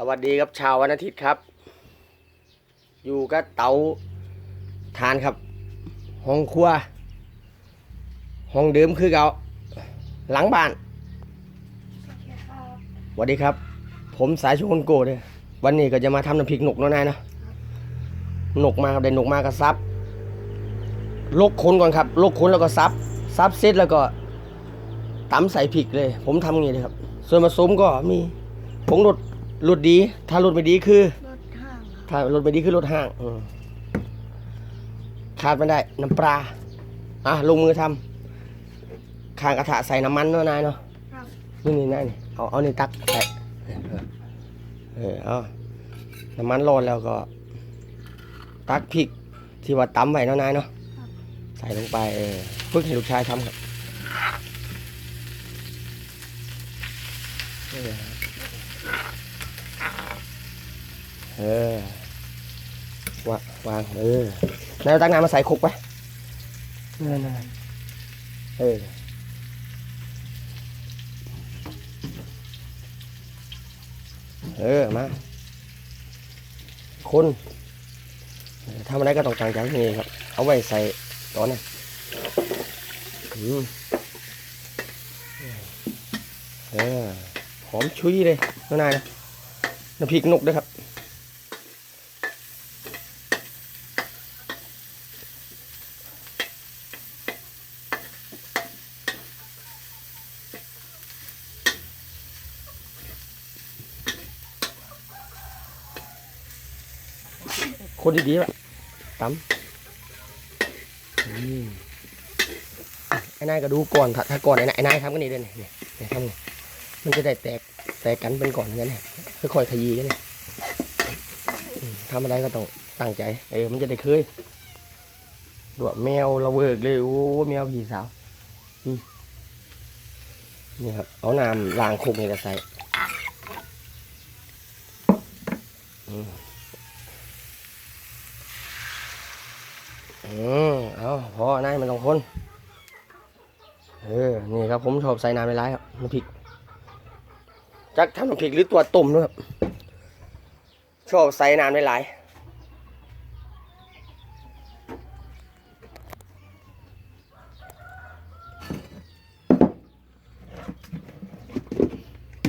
สวัสดีครับชาววันอาทิตย์ครับ อยู่กับเตาทานครับ ห้องครัว ห้องเดิมคือเก่าหลังบ้านสวัสดีครับ ผมสายชนโกเด้อวันนี้ก็จะมาทำน้ำพริกหนกเนาะนายนะหนกมาครับได้หนกมาก็ซับลกคนก่อนครับลกคนแล้วก็ซับซับเสร็จแล้วก็ตำใส่พริกเลย ผมทำอย่างนี้เลยครับ ส่วนผสมก็มีผงรส รสดี ถ้ารสไม่ดีคือ รถห้างครับถ้ารถไม่ดีคือรถห้างอืมขาดไม่ได้ น้ำปลาอะลงมือทำข้างกระทะใส่น้ำมันเนาะนายเนาะครับนี่นี่นายนี่เอาเอานี่ตักใส่เออเอาน้ำมันร้อนแล้วก็ ตักพริกที่ว่าตำไว้เนาะนายเนาะใส่ลงไปเออฝึกให้ลูกชายทำครับเออ เออวางวางเออนายเอาตักน้ำมาใส่คุกไปนั่นนั่นเออเออมาคนเออทำอะไรก็ต้องตั้งใจนี่ครับ เอาไว้ใส่ตอนนั้เออหอมชุยเลยน้องนายนะน้ำพริกนกด้วยครับ คนดีๆแบบตำอืมไอ้นายก็ดูก่อนถ้าถ้าก่อนไอ้นายไอ้นายทำกันนี่ด้วยนี่ยเนี่ยเนี่ยทำนี่มันจะได้แตกแตกกันเป็นก่อนอย่างนั้นเนี่ยค่อยๆขยี้กันเนี่ยทำอะไรก็ต้องตั้งใจ เออมันจะได้เคยดวแมวเราเวิร์กเลยโอ้แมวพี่สาวนี่ครับเอาน้ำล้างคุกนี่ก็ใส่ อืมเอาพอนายมันต้องคนเออ นี่ครับผมชอบใส่น้ำในร้ายครับน้ำพริกจักทำน้ำพริกหรือตัวต้มด้วยครับ ชอบใส่น้ำในร้าย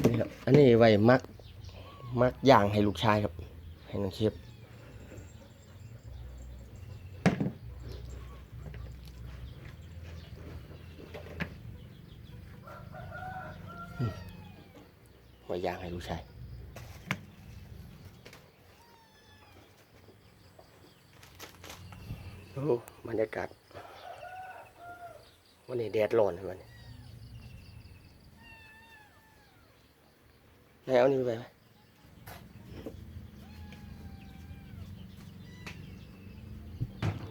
นี่ครับ อันนี้ไว้มัก มักย่างให้ลูกชายครับ ให้น้องเชฟ ไว้ย่างให้ลูกชายโอ้บรรยากาศวันนี้แดดร้อนวันนี้ไหนเอานี่ไปไหม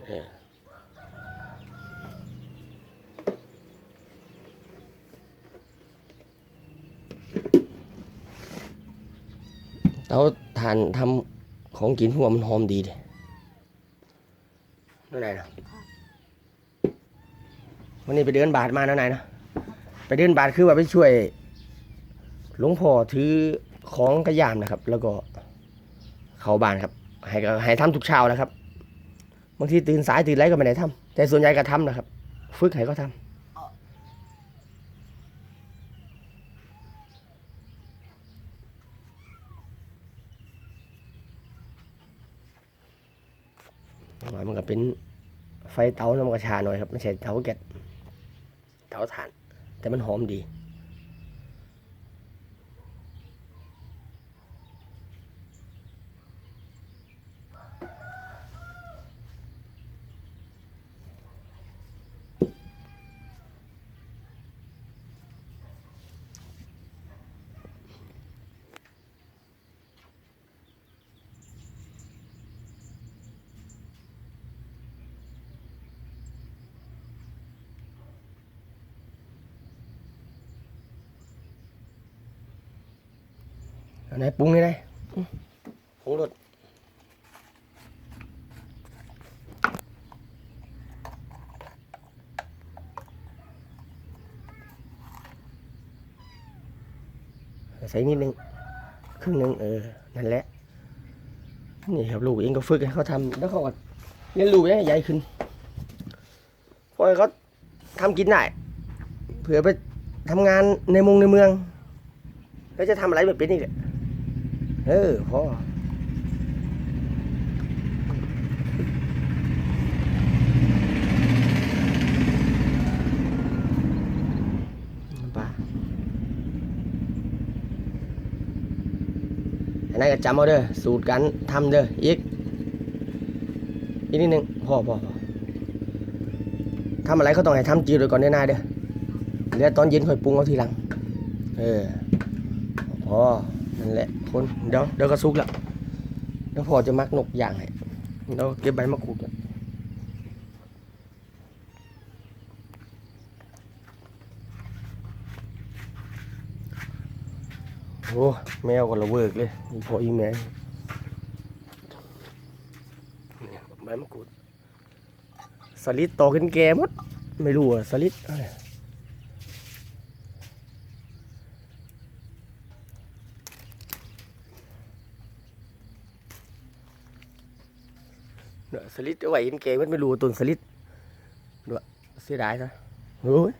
เออ เตาทานทำของกินหัวมันหอมดีเลยนั่นไหนนะวันนี้ไปเดินบาทมานั่นไหนนะไปเดินบาทคือว่าไปช่วยหลวงพ่อถือของกระยามนะครับ แล้วก็เขาบานครับ ให้ก็ให้ทำทุกเช้านะครับบางทีตื่นสายตื่นไรก็ไม่ได้ทำแต่ส่วนใหญ่ก็ทำนะครับ ฝึกให้ก็ทำ มันก็เป็นไฟเตาน้ำกระชาหน่อยครับไม่ใช่เตาแก๊สเตาถ่าน แต่มันหอมดี ไหนปรุงนี่ไงผงรสใส่นิดนึงครึ่งหนึงเออ นั่นแหละ นี่ครับลูกเองก็ฝึกให้เขาทำแล้วเขาก็เรียนรู้ให้ใหญ่ขึ้นเพราะให้เขาทำกินได้เผื่อไปทำงานในเมองในเมือง แล้วจะทำอะไรแบบเป็นอีกอะ เออพอปลาอันนั้นก็จำเอาเด้อสูตรการทำเด้ออีกอีกนิดนึงพอพอพอทำอะไรก็ต้องให้ทำจีโดยก่อนเด้อนายเด้อเดี๋ยวตอนเย็นค่อยปรุงเอาทีหลัง เออพอ นั่นแหละคนเดี๋ยวเดี๋ยวก็สุกแล้วเดี๋ยวพอจะมักนกอย่างให้เดี๋ยวเก็บใบมะกรูดก่อนโอ้แมวก็ระเวิร์กเลยอีพออีแมวใบมะกรูดสลิดโตขึ้นแก่หมด ไม่รู้อะสลิดอะไร เดี๋ยวสลิดเอาไว้เห็นเกมันไม่รู้ต้นสลิดด้วยเสียดายซะโอ้ย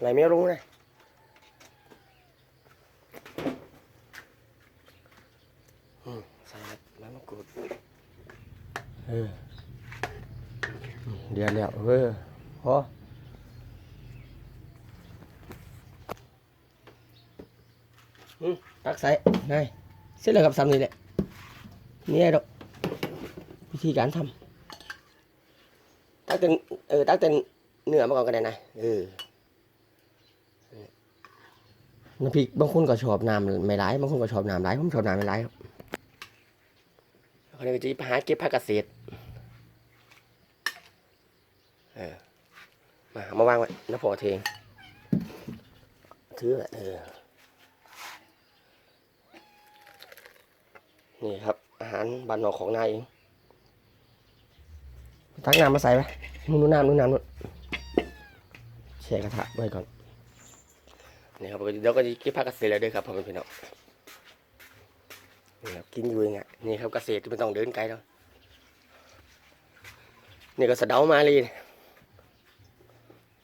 ไหลไม่ลงเลยอืมใส่แล้วมะกรูดเอออืมเดี๋ยวแล้วเออพอตักใส่ได้เสร็จแล้วครับซ้ำนี่แหละ นี่ไงดอกวิธีการทำตักเป็นเออตักเป็นเนื้อมาก่อนก็ได้นะเออน้ำพริกบางคนก็ชอบน้ำไม่ร้ายบางคนก็ชอบน้ำร้ายผมชอบน้ำไม่ร้ายครับคนนี้ก็จะไปหาเก็บผักเกษตรเออมามาวางไว้น้ำพอเทงถือเออนี่ครับ อาหารบ้านนอกของนายเองตักน้ำมาใส่ไปนู่นนู่นน้ำนู่นน้ำนู่นแช่กระทะไว้ก่อนนี่ครับเดี๋ยวก็จะกินผักเกษตรแล้วเด้วยครับพ่อแม่พี่น้องนี่ครับกินอยู่เองอะนี่ครับเกษตรที่ไม่ต้องเดินไกลแล้วนี่ก็สะเดามาเลย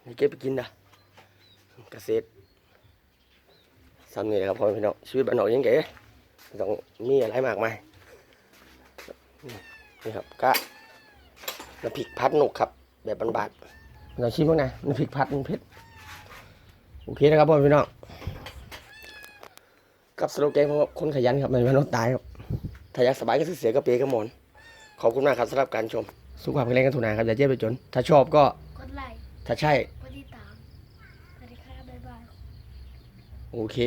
นี่เก็บไปกินนะเกษตรซ้ำนี่แหละครับพ่อแม่พี่น้องชีวิตบ้านนอกยังเก๋ไม่ต้องมีอะไรมากมาย นี่ครับก็น้ำพริกพัดหนุกครับ แบบบานๆเราชิมบ้างนะน้ำพริกพัดมันเผ็ดโอเคนะครับพ่อพี่น้องกับสโลแกนของคนขยันครับไม่เป็นรถตายครับถ้าอยากสบายก็เสียก็เปย์ก็หมอนขอบคุณมากครับสำหรับการชม สุขภาพแข็งแรงกันทุกนาครับอย่าเจ็บไปจน ถ้าชอบก็กดไลค์ถ้าใช่กดติดตามสวัสดีค่ะบ๊ายบายโอเค